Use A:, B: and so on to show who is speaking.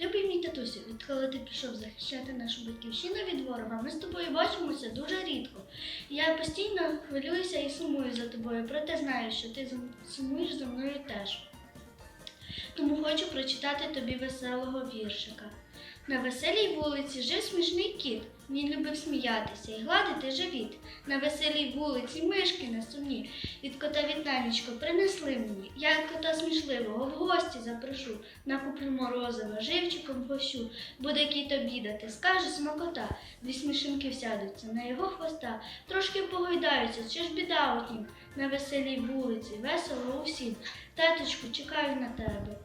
A: Любий мій татусю, відколи ти пішов захищати нашу батьківщину від ворога, ми з тобою бачимося дуже рідко. Я постійно хвилююся і сумую за тобою, проте знаю, що ти сумуєш за мною теж. Тому хочу прочитати тобі веселого віршика. На веселій вулиці жив смішний кіт. Він любив сміятися і гладити живіт. На веселій вулиці мишки на сумні. Від кота вітанечко принесли мені. Я кота смішливого в гості запрошу. Накуплю морозива, живчиком гощу. Буде кіт обідати, скаже смакота. Дві смішинки всядуться на його хвоста, трошки погойдаються, чи ж біда утім. На веселій вулиці, весело усім. Таточку, чекаю на тебе.